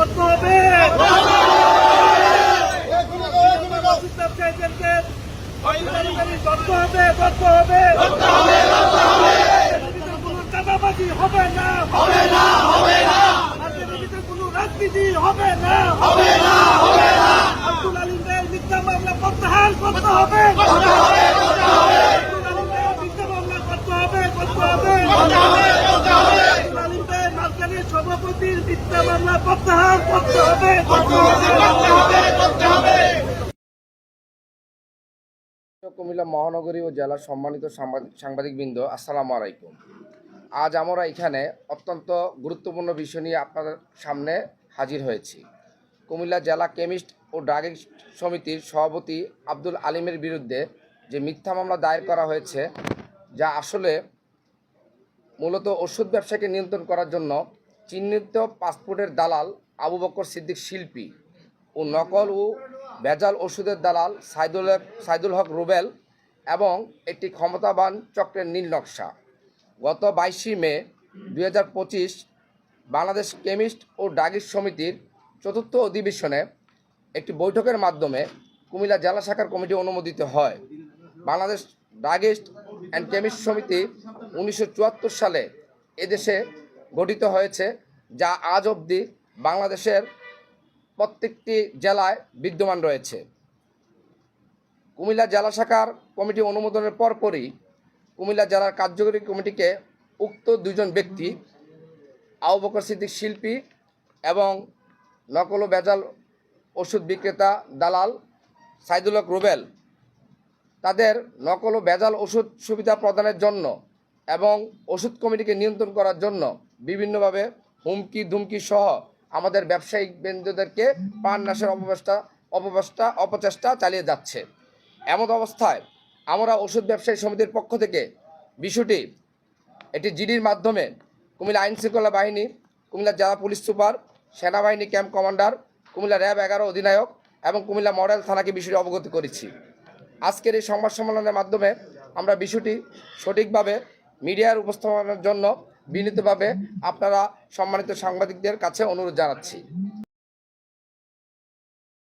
করতে হবে। করতে হবে করতে হবে। কোনো চাঁদাবাজি হবে না। হবে না হবে না। কোনো রাজনীতি হবে না। হবে না হবে না আব্দুল আলিমের মিথ্যা মামলা প্রত্যাহার করতে হবে করতে হবে করতে হবে আব্দুল আলিমের মিথ্যা মামলা করতে হবে করতে হবে করতে হবে করতে হবে আব্দুল আলিমের মাঝখানের সভাপতির মিথ্যা মামলা প্রত্যাহার করতে হবে। কুমিল্লা মহানগরী ও জেলার সম্মানিত সাংবাদিক সাংবাদিকবৃন্দ, আসসালামু আলাইকুম। আজ আমরা এখানে অত্যন্ত গুরুত্বপূর্ণ বিষয় নিয়ে আপনাদের সামনে হাজির হয়েছি। কুমিল্লা জেলা কেমিস্ট ও ড্রাগিং সমিতির সভাপতি আব্দুল আলিমের বিরুদ্ধে যে মিথ্যা মামলা দায়ের করা হয়েছে, যা আসলে মূলত ওষুধ ব্যবসাকে নিয়ন্ত্রণ করার জন্য চিহ্নিত পাসপোর্টের দালাল আবু বকর সিদ্দিক শিল্পী ও নকল ও ভেজাল ওষুধের দালাল সাইদুল সাইদুল হক রুবেল এবং একটি ক্ষমতাবান চক্রের নীল নকশা। গত বাইশে মে দু হাজার পঁচিশ বাংলাদেশ কেমিস্ট ও ডাগিস সমিতির চতুর্থ অধিবেশনে একটি বৈঠকের মাধ্যমে কুমিল্লা জেলা শাখার কমিটি অনুমোদিত হয়। বাংলাদেশ ড্রাগিস্ট অ্যান্ড কেমিস্ট সমিতি উনিশশো চুয়াত্তর সালে এদেশে গঠিত হয়েছে, যা আজ অবধি বাংলাদেশের প্রত্যেকটি জেলায় বিদ্যমান রয়েছে। কুমিল্লা জেলা শাখার কমিটি অনুমোদনের পরপরই কুমিল্লা জেলার কার্যকরী কমিটিকে উক্ত দুজন ব্যক্তি, আবু বকর সিদ্দিক শিল্পী এবং নকল বেজাল ওষুধ বিক্রেতা দালাল সাইদুলক রুবেল, তাদের নকল ও ভেজাল ওষুধ সুবিধা প্রদানের জন্য এবং ওষুধ কমিটিকে নিয়ন্ত্রণ করার জন্য বিভিন্নভাবে হুমকি ধুমকি সহ আমাদের ব্যবসায়িক বৃন্দদেরকে প্রাণ নাশের অপচেষ্টা অপচেষ্টা চালিয়ে যাচ্ছে। এমন অবস্থায় আমরা ওষুধ ব্যবসায়ী সমিতির পক্ষ থেকে বিষয়টি, এটি জিডির মাধ্যমে কুমিল্লা আইন শৃঙ্খলা বাহিনী, কুমিল্লা জেলা পুলিশ সুপার, সেনাবাহিনী ক্যাম্প কমান্ডার, কুমিল্লা র্যাব এগারো অধিনায়ক এবং কুমিল্লা মডেল থানাকে বিষয়টি অবগত করেছি। আজকের এই সংবাদ সম্মেলনের মাধ্যমে আমরা বিষয়টি সঠিকভাবে মিডিয়ার উপস্থাপনের জন্য বিনীতভাবে আপনারা সম্মানিত সাংবাদিকদের কাছে অনুরোধ জানাচ্ছি।